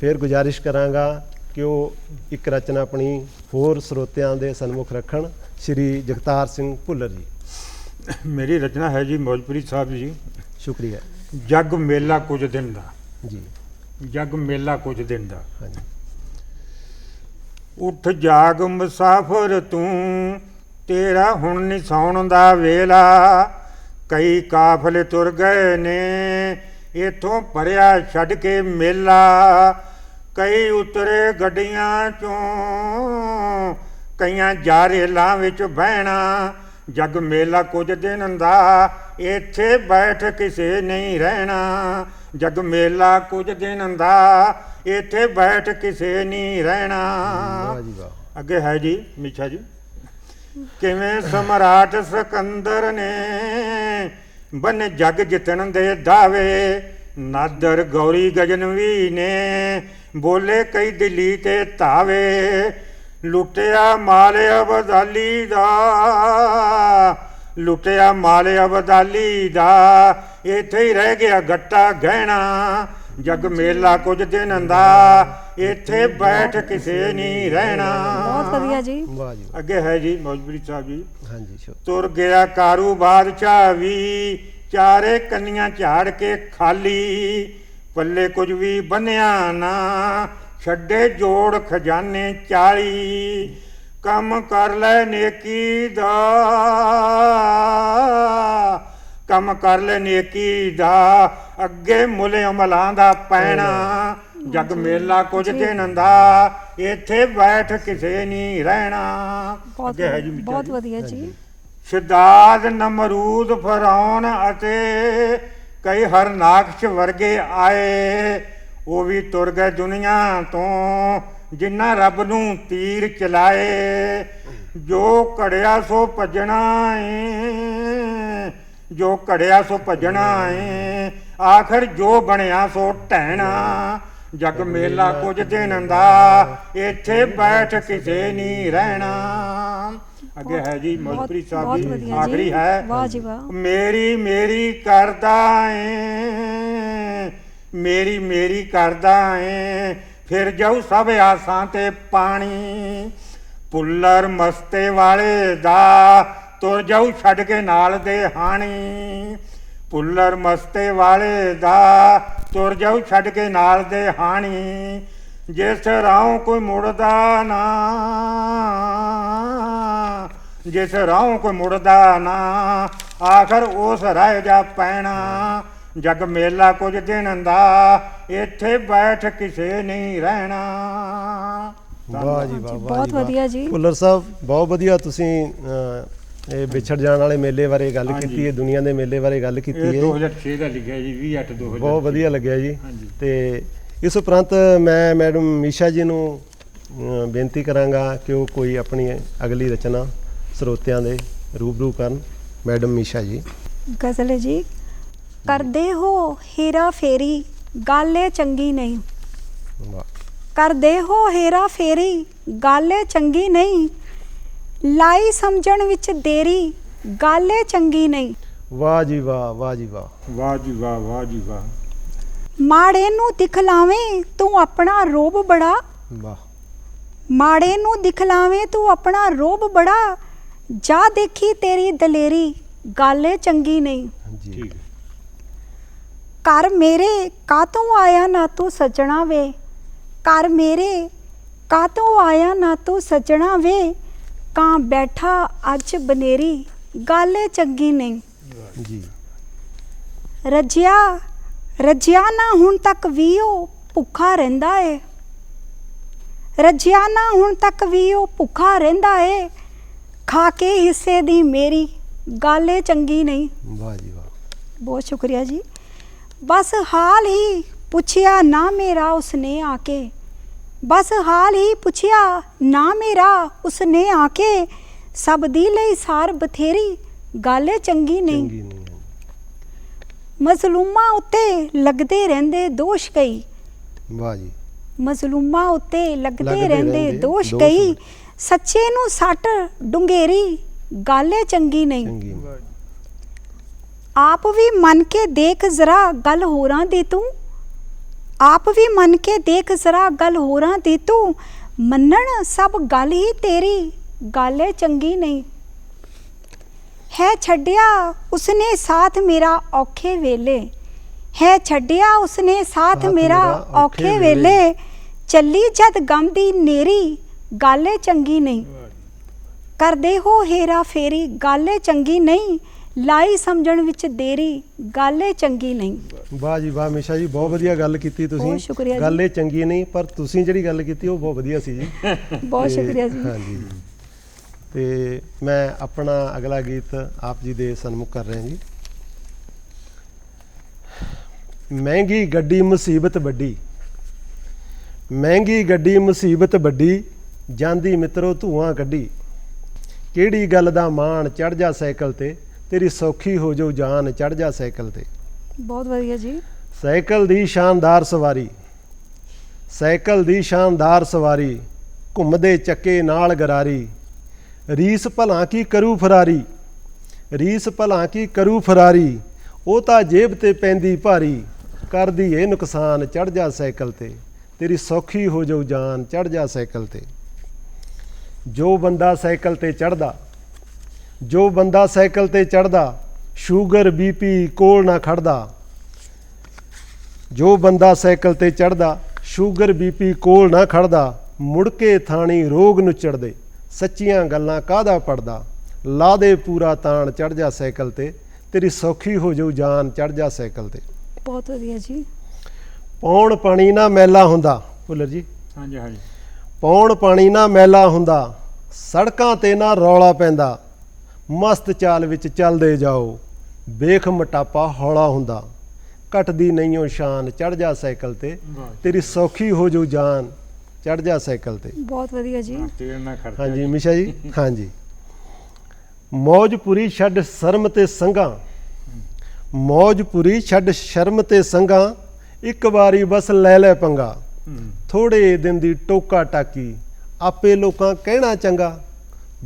ਫੇਰ ਗੁਜ਼ਾਰਿਸ਼ ਕਰਾਂਗਾ ਕਿ ਉਹ ਇੱਕ ਰਚਨਾ ਆਪਣੀ ਹੋਰ ਸਰੋਤਿਆਂ ਦੇ ਸਨਮੁਖ ਰੱਖਣ ਸ਼੍ਰੀ ਜਗਤਾਰ ਸਿੰਘ ਭੁੱਲਰ ਜੀ। ਮੇਰੀ ਰਚਨਾ ਹੈ ਜੀ ਮੌਜਪੁਰੀ ਸਾਹਿਬ ਜੀ। ਸ਼ੁਕਰੀਆ। ਜੱਗ ਮੇਲਾ ਕੁਝ ਦਿਨ ਦਾ। ਜੀ। ਜੱਗ ਮੇਲਾ ਕੁਝ ਦਿਨ ਦਾ। ਹਾਂਜੀ। ਉੱਠ ਜਾਗ ਮੁਸਾਫਰ ਤੂੰ, ਤੇਰਾ ਹੁਣ ਨਹੀਂ ਦਾ ਵੇਲਾ। ਕਈ ਕਾਫਲੇ ਤੁਰ ਗਏ ਨੇ, ਇਥੋਂ ਭਰਿਆ ਛੱਡ ਕੇ ਮੇਲਾ। ਕਈ ਉਤਰੇ ਗੱਡੀਆਂ ਚੋਂ, ਕਈਆਂ ਜਾਰੇਲਾਂ ਵਿੱਚ ਬਹਿਣਾ। ਜਗ ਮੇਲਾ ਕੁਝ ਦਿਨ ਦਾ ਇੱਥੇ ਬੈਠ ਕਿਸੇ ਨਹੀਂ ਰਹਿਣਾ। ਜਗ ਮੇਲਾ ਕੁਝ ਦਿਨ ਦਾ ਇੱਥੇ ਬੈਠ ਕਿਸੇ ਨਹੀਂ ਰਹਿਣਾ। ਅੱਗੇ ਹੈ ਜੀ ਮਿੱਛਾ ਜੀ। ਕਿਵੇਂ ਸਮਰਾਟ ਸਿਕੰਦਰ ਨੇ ਬਨ ਜਗ ਜਿੱਤਣ ਦੇ ਦਾਵੇ ਨਾਦਰ ਗੌਰੀ ਗਜਨਵੀ ਨੇ ਬੋਲੇ ਕਈ ਦਿੱਲੀ ਤੇ ਧਾਵੇ ਲੁੱਟਿਆ ਮਾਲ ਅਬਦਾਲੀ ਦਾ। ਲੁੱਟਿਆ ਮਾਲ ਅਬਦਾਲੀ ਦਾ। ਇੱਥੇ ਹੀ ਰਹਿ ਗਿਆ ਗੱਟਾ ਗਹਿਣਾ। ਜਗ ਮੇਲਾ ਕੁਝ ਦਿਨ ਦਾ। ਇੱਥੇ ਬੈਠ ਕਿਸੇ ਨਹੀਂ ਰਹਿਣਾ। ਬਹੁਤ ਵਧੀਆ ਜੀ। ਵਾਹ ਜੀ। ਅੱਗੇ ਹੈ ਜੀ ਮੌਜਬਰੀ ਸਾਹਿਬ ਜੀ। ਹਾਂਜੀ ਤੁਰ ਗਿਆ ਕਾਰੂ ਬਾਦਸ਼ਾਹ ਵੀ ਚਾਰੇ ਕੰਨੀਆਂ ਝਾੜ ਕੇ ਖਾਲੀ। ਪੱਲੇ ਕੁਝ ਵੀ ਬੰਨਿਆ ਨਾ। ਛੱਡੇ ਜੋੜ ਖਜ਼ਾਨੇ 40 ਕੰਮ ਕਰ ਲੈ ਨੇਕੀ ਦਾ। ਕੰਮ ਕਰ ਲੈ ਨੇਕੀ ਦਾ। ਅੱਗੇ ਮੁੱਲ ਅਮਲਾਂ ਦਾ ਪੈਣਾ। ਜਗ ਮੇਲਾ ਕੁਝ ਦਿਨ ਦਾ। ਇੱਥੇ ਬੈਠ ਕਿਸੇ ਨਹੀਂ ਰਹਿਣਾ। ਬਹੁਤ ਅੱਗੇ ਹੈ ਜੀ ਮਿੱਠਾ ਬਹੁਤ ਜੀ। ਵਧੀਆ ਜੀ। ਸ਼ਦਾਦ ਨਮਰੂਦ ਫਰਾਉਨ ਅਤੇ ਕਈ ਹਰਨਾਕਸ਼ ਵਰਗੇ ਆਏ। ਉਹ ਵੀ ਤੁਰ ਗਏ ਦੁਨੀਆ ਤੋਂ। ਜਿਨ੍ਹਾਂ ਰੱਬ ਨੂੰ ਤੀਰ ਚਲਾਏ ਜੋ ਘੜਿਆ ਸੋ ਭਜਣਾ ਏ ਜੋ ਘੜਿਆ ਸੋ ਭਜਣਾ ਏ ਆਖਰ ਜੋ ਬਣਿਆ ਸੋ ਢਹਿਣਾ। ਜਗ ਮੇਲਾ ਕੁਝ ਦਿਨ ਦਾ ਇੱਥੇ ਬੈਠ ਕਿਸੇ ਨਹੀਂ ਰਹਿਣਾ। ਅੱਗੇ ਹੈ ਜੀ ਬਹੁਤ ਸਾਹਿਬ ਵਧੀਆ ਆਖਰੀ। ਹੈ। ਵਾਹ ਜੀ ਵਾਹ। ਮੇਰੀ ਮੇਰੀ ਕਰਦਾ ਏ ਮੇਰੀ ਮੇਰੀ ਕਰਦਾ ਏ। ਫਿਰ ਜਾਊ ਸਭ ਆਸਾਂ ਤੇ ਪਾਣੀ। ਪੁੱਲਰ ਮਸਤੇ ਵਾਲੇ ਦਾ ਤੁਰ ਜਾਊ ਛੱਡ ਕੇ ਨਾਲ ਦੇ ਹਾਣੀ। ਪੁੱਲਰ ਮਸਤੇ ਵਾਲੇ ਦਾ ਤੁਰ ਜਾਊ ਛੱਡ ਕੇ ਨਾਲ ਦੇ ਹਾਣੀ। ਜਿਸ ਰਾਹੋਂ ਕੋਈ ਮੁੜਦਾ ਨਾ, ਜਿਸ ਰਾਹੋਂ ਕੋਈ ਮੁੜਦਾ ਨਾ, ਆਖਰ ਉਸ ਰਹਿ ਜਾ ਪੈਣਾ। ਜਗ ਮੇਲਾ ਕੁਝ ਦਿਨ ਦਾ ਇੱਥੇ ਬੈਠ ਕਿਸੇ ਨਹੀਂ ਰਹਿਣਾ ਵਾਹ ਜੀ ਵਾਹ ਵਾਹ ਬਹੁਤ। ਵਧੀਆ ਜੀ ਭੁੱਲਰ ਸਾਹਿਬ ਬਹੁਤ ਵਧੀਆ ਤੁਸੀਂ ਇਹ ਵਿਛੜ ਜਾਣ ਵਾਲੇ ਮੇਲੇ ਬਾਰੇ ਗੱਲ। ਕੀਤੀ ਹੈ ਦੁਨੀਆ ਦੇ ਮੇਲੇ ਬਾਰੇ ਗੱਲ ਕੀਤੀ ਹੈ 2006 ਦਾ ਲਿਖਿਆ ਜੀ 28 2000 ਬਹੁਤ ਵਧੀਆ ਲੱਗਿਆ ਜੀ। ਤੇ ਇਸ ਉਪਰੰਤ ਮੈਂ ਮੈਡਮ ਮੀਸ਼ਾ ਜੀ ਨੂੰ ਬੇਨਤੀ ਕਰਾਂਗਾ ਕਿ ਉਹ ਕੋਈ ਆਪਣੀ ਅਗਲੀ ਰਚਨਾ ਸਰੋਤਿਆਂ ਦੇ ਰੂਬਰੂ ਕਰਨ ਮੈਡਮ ਮੀਸ਼ਾ ਜੀ ਗਜ਼ਲ ਹੈ ਜੀ ਕਰਦੇ ਹੋ ਹੀਰਾ ਫੇਰੀ ਗੱਲ ਏ ਚੰਗੀ ਨਹੀਂ। ਵਾਹ। ਕਰਦੇ ਹੋ ਹੀਰਾ ਫੇਰੀ ਗੱਲ ਏ ਚੰਗੀ ਨਹੀਂ। ਲਾਈ ਸਮਝਣ ਵਿੱਚ ਦੇਰੀ ਗੱਲ ਏ ਚੰਗੀ ਨਹੀਂ। ਵਾਹ ਜੀ ਵਾਹ ਵਾਹ ਜੀ ਵਾਹ। ਵਾਹ ਜੀ ਵਾਹ ਵਾਹ ਜੀ ਵਾਹ। ਮਾੜੇ ਨੂੰ ਦਿਖਲਾਵੇਂ ਤੂੰ ਆਪਣਾ ਰੋਬ ਬੜਾ। ਵਾਹ। ਮਾੜੇ ਨੂੰ ਦਿਖਲਾਵੇਂ ਤੂੰ ਆਪਣਾ ਰੋਬ ਬੜਾ। ਜਾ ਦੇਖੀ ਤੇਰੀ ਦਲੇਰੀ ਗੱਲ ਏ ਚੰਗੀ ਨਹੀਂ। ਜੀ ਠੀਕ ਘਰ ਮੇਰੇ ਕਾਤੋਂ ਆਇਆ ਨਾ ਤੂੰ ਸੱਜਣਾ ਵੇ? ਘਰ ਮੇਰੇ ਕਾਤੋਂ ਆਇਆ ਨਾ ਤੂੰ ਸੱਜਣਾ ਵੇ? ਕਾਂ ਬੈਠਾ ਅੱਜ ਬਨੇਰੀ ਗੱਲ ਚੰਗੀ ਨਹੀਂ। ਜੀ। ਰੱਜਿਆ ਰੱਜਿਆ ਨਾ ਹੁਣ ਤੱਕ ਵੀ ਉਹ ਭੁੱਖਾ ਰਹਿੰਦਾ ਏ। ਰੱਜਿਆ ਨਾ ਹੁਣ ਤੱਕ ਵੀ ਉਹ ਭੁੱਖਾ ਰਹਿੰਦਾ ਏ। ਖਾ ਕੇ ਹਿੱਸੇ ਦੀ ਮੇਰੀ ਗੱਲ ਚੰਗੀ ਨਹੀਂ। ਵਾਹ ਜੀ ਵਾਹ। ਬਹੁਤ ਸ਼ੁਕਰੀਆ ਜੀ। ਬਸ ਹਾਲ ਹੀ ਪੁੱਛਿਆ ਨਾ ਮੇਰਾ ਉਸਨੇ ਆ ਕੇ। ਬਸ ਹਾਲ ਹੀ ਪੁੱਛਿਆ ਨਾ ਮੇਰਾ ਉਸਨੇ ਆ ਕੇ। ਸਭ ਦੀ ਲਈ ਸਾਰ ਬਥੇਰੀ ਗੱਲ ਚੰਗੀ ਨਹੀਂ। ਮਜ਼ਲੂਮਾਂ ਉੱਤੇ ਲੱਗਦੇ ਰਹਿੰਦੇ ਦੋਸ਼ ਕਈ। ਵਾਹ ਜੀ। ਮਜ਼ਲੂਮਾਂ ਉੱਤੇ ਲੱਗਦੇ ਰਹਿੰਦੇ ਦੋਸ਼ ਕਈ। ਸੱਚੇ ਨੂੰ ਸੱਟ ਡੁੰਗੇਰੀ ਗੱਲ ਚੰਗੀ ਨਹੀਂ। ਚੰਗੀ ਨਹੀਂ। ਆਪ ਵੀ ਮੰਨ ਕੇ ਦੇਖ ਜ਼ਰਾ ਗੱਲ ਹੋਰਾਂ ਦੀ ਤੂੰ। ਆਪ ਵੀ ਮੰਨ ਕੇ ਦੇਖ ਜ਼ਰਾ ਗੱਲ ਹੋਰਾਂ ਦੀ ਤੂੰ। ਮੰਨਣ ਸਭ ਗੱਲ ਹੀ ਤੇਰੀ ਗੱਲ ਏ ਚੰਗੀ ਨਹੀਂ। ਹੈ ਛੱਡਿਆ ਉਸਨੇ ਸਾਥ ਮੇਰਾ ਔਖੇ ਵੇਲੇ। ਹੈ ਛੱਡਿਆ ਉਸਨੇ ਸਾਥ ਮੇਰਾ ਔਖੇ। ਵੇਲੇ। ਚੱਲੀ ਜਦ ਗਮ ਦੀ ਨੇਰੀ ਗੱਲ ਏ ਚੰਗੀ ਨਹੀਂ। ਕਰਦੇ ਹੋ ਹੇਰਾ ਫੇਰੀ ਗੱਲ ਏ ਚੰਗੀ ਨਹੀਂ। ਲਾਈ ਸਮਝਣ ਵਿੱਚ ਦੇਰੀ ਗੱਲ ਏ ਚੰਗੀ ਨਹੀਂ। ਵਾਹ ਜੀ ਵਾਹ ਮਿਸ਼ਾ ਜੀ ਬਹੁਤ ਵਧੀਆ ਗੱਲ ਕੀਤੀ ਬਹੁਤ ਤੁਸੀਂ। ਜੀ। ਗੱਲ ਇਹ ਚੰਗੀ ਨਹੀਂ ਪਰ ਤੁਸੀਂ ਜਿਹੜੀ ਗੱਲ ਕੀਤੀ ਉਹ ਬਹੁਤ ਵਧੀਆ ਸੀ ਜੀ। ਬਹੁਤ ਤੇ- ਸ਼ੁਕਰੀਆ ਜੀ। ਹਾਂਜੀ। ਤੇ ਮੈਂ ਆਪਣਾ ਅਗਲਾ ਗੀਤ ਆਪ ਜੀ ਦੇ ਸਨਮੁਖ ਕਰ ਰਿਹਾ ਜੀ। ਮਹਿੰਗੀ ਗੱਡੀ ਮੁਸੀਬਤ ਵੱਡੀ। ਮਹਿੰਗੀ ਗੱਡੀ ਮੁਸੀਬਤ ਵੱਡੀ ਜਾਂਦੀ ਮਿੱਤਰੋ ਧੂਆਂ ਕੱਢੀ। ਕਿਹੜੀ ਗੱਲ ਦਾ ਮਾਣ ਚੜ ਜਾ ਸਾਈਕਲ ਤੇ ਤੇਰੀ ਸੌਖੀ ਹੋ ਜਾਊ ਜਾਨ ਚੜ ਜਾ ਸਾਈਕਲ ਤੇ। ਬਹੁਤ ਵਧੀਆ ਜੀ। ਸਾਈਕਲ ਦੀ ਸ਼ਾਨਦਾਰ ਸਵਾਰੀ। ਸਾਈਕਲ ਦੀ ਸ਼ਾਨਦਾਰ ਸਵਾਰੀ ਘੁੰਮਦੇ ਚੱਕੇ ਨਾਲ ਗਰਾਰੀ। ਰੀਸ ਭਲਾਂ ਕੀ ਕਰੂ ਫਰਾਰੀ? ਰੀਸ ਭਲਾਂ ਕੀ ਕਰੂ ਫਰਾਰੀ? ਉਹ ਤਾਂ ਜੇਬ ਤੇ ਪੈਂਦੀ ਭਾਰੀ। ਕਰਦੀ ਏ ਨੁਕਸਾਨ ਚੜ ਜਾ ਸਾਈਕਲ ਤੇ। ਤੇਰੀ ਸੌਖੀ ਹੋ ਜਾਊ ਜਾਨ ਚੜ ਜਾ ਸਾਈਕਲ ਤੇ। ਜੋ ਬੰਦਾ ਸਾਈਕਲ ਤੇ ਚੜਦਾ ਜੋ ਬੰਦਾ ਸਾਈਕਲ ਤੇ ਚੜਦਾ ਸ਼ੂਗਰ ਬੀਪੀ ਕੋਲ ਨਾ ਖੜਦਾ ਜੋ ਬੰਦਾ ਸਾਈਕਲ ਤੇ ਚੜਦਾ ਸ਼ੂਗਰ ਬੀਪੀ ਕੋਲ ਨਾ ਖੜਦਾ ਮੁੜ ਕੇ ਥਾਣੀ ਰੋਗ ਨੂੰ ਚੜਦੇ ਸੱਚੀਆਂ ਗੱਲਾਂ ਕਾਹਦਾ ਪੜਦਾ ਲਾ ਦੇ ਪੂਰਾ ਤਾਣ ਚੜ ਜਾ ਸਾਈਕਲ ਤੇ ਤੇਰੀ ਸੌਖੀ ਹੋ ਜਾਊ ਜਾਨ ਚੜ ਜਾ ਸਾਈਕਲ ਤੇ। ਬਹੁਤ ਵਧੀਆ ਜੀ। ਪੌਣ ਪਾਣੀ ਨਾ ਮੈਲਾ ਹੁੰਦਾ। ਭੁੱਲਰ ਜੀ। ਹਾਂਜੀ ਹਾਂਜੀ। ਪੌਣ ਪਾਣੀ ਨਾ ਮੈਲਾ ਹੁੰਦਾ। ਸੜਕਾਂ ਤੇ ਨਾ ਰੌਲਾ ਪੈਂਦਾ। ਮਸਤ ਚਾਲ ਵਿੱਚ ਚੱਲਦੇ ਜਾਓ। ਵੇਖ ਮਟਾਪਾ ਹੌਲਾ ਹੁੰਦਾ। ਘਟਦੀ ਨਹੀਂਓ ਸ਼ਾਨ ਚੜ ਜਾ ਸਾਈਕਲ ਤੇ। ਤੇਰੀ ਸੌਖੀ ਹੋ ਜੂ ਜਾਨ ਚੜ ਜਾ ਸਾਈਕਲ ਤੇ। ਬਹੁਤ ਵਧੀਆ ਜੀ। ਤੇਲ ਨਾ ਖਰਚਾ ਹਾਂਜੀ ਮਿਸ਼ਾ ਜੀ? ਹਾਂਜੀ। ਮੌਜਪੁਰੀ ਛੱਡ ਸ਼ਰਮ ਤੇ ਸੰਗਾ। ਮੌਜਪੁਰੀ ਛੱਡ ਸ਼ਰਮ ਤੇ ਸੰਗਾ। ਇੱਕ ਵਾਰੀ ਬਸ ਲੈ ਲੈ ਪੰਗਾ। ਥੋੜੇ ਦਿਨ ਦੀ ਟੋਕਾ ਟਾਕੀ। ਆਪੇ ਲੋਕਾਂ ਕਹਿਣਾ ਚੰਗਾ।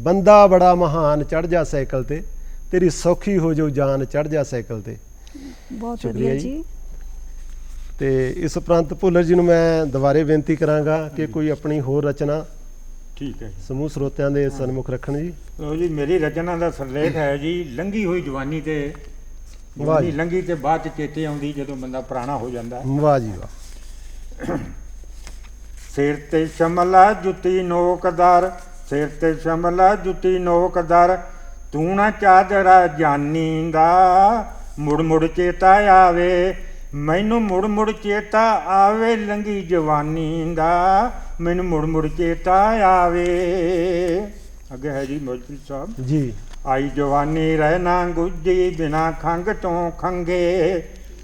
ਬੰਦਾ ਬੜਾ ਮਹਾਨ ਚੜ ਜਾ ਸਾਈਕਲ ਤੇ ਤੇਰੀ ਸੌਖੀ ਹੋ ਜਾਊ ਜਾਨ ਚੜ ਜਾ ਸਾਈਕਲ ਤੇ ਬਹੁਤ ਵਧੀਆ ਜੀ। ਤੇ ਇਸ ਉਪਰੰਤ ਭੁੱਲਰ ਜੀ ਨੂੰ ਮੈਂ ਦੁਬਾਰੇ ਬੇਨਤੀ ਕਰਾਂਗਾ ਕਿ ਕੋਈ ਆਪਣੀ ਹੋਰ ਰਚਨਾ ਠੀਕ ਹੈ ਸਮੂਹ ਸਰੋਤਿਆਂ ਦੇ ਸਨਮੁਖ ਰੱਖਣ ਜੀ ਲਓ ਜੀ ਮੇਰੀ ਰਚਨਾ ਦਾ ਸਰਲੇਖ ਹੈ ਜੀ ਲੰਗੀ ਹੋਈ ਜਵਾਨੀ ਤੇ ਵਾਹ ਜਵਾਨੀ ਜੀ। ਲੰਗੀ ਤੇ ਬਾਅਦ ਚ ਚੇਤੇ ਆਉਂਦੀ ਜਦੋਂ ਬੰਦਾ ਪੁਰਾਣਾ ਹੋ ਜਾਂਦਾ ਹੈ। ਵਾਹ ਜੀ ਵਾਹ ਸਿਰ ਤੇ ਸ਼ਮਲਾ ਜੁੱਤੀ ਨੋਕਦਾਰ ਸਿਰ ਤੇ ਸ਼ਮਲਾ ਜੁੱਤੀ ਨੋਕਦਾਰ ਤੂੰ ਨਾ ਚਾਦਰਾ ਜਾਨੀ ਦਾ ਮੁੜ ਮੁੜ ਚੇਤਾ ਆਵੇ ਮੈਨੂੰ ਮੁੜ ਮੁੜ ਚੇਤਾ ਆਵੇ ਲੰਗੀ ਜਵਾਨੀ ਦਾ ਮੈਨੂੰ ਮੁੜ ਮੁੜ ਚੇਤਾ ਆਵੇ। ਅੱਗੇ ਹੈ ਜੀ ਮੋਜਪੁਰੀ ਸਾਹਿਬ। ਜੀ। ਆਈ ਜਵਾਨੀ ਰਹਿਣਾ ਗੁੱਜੀ ਬਿਨਾ ਖੰਗ ਤੋਂ ਖੰਗੇ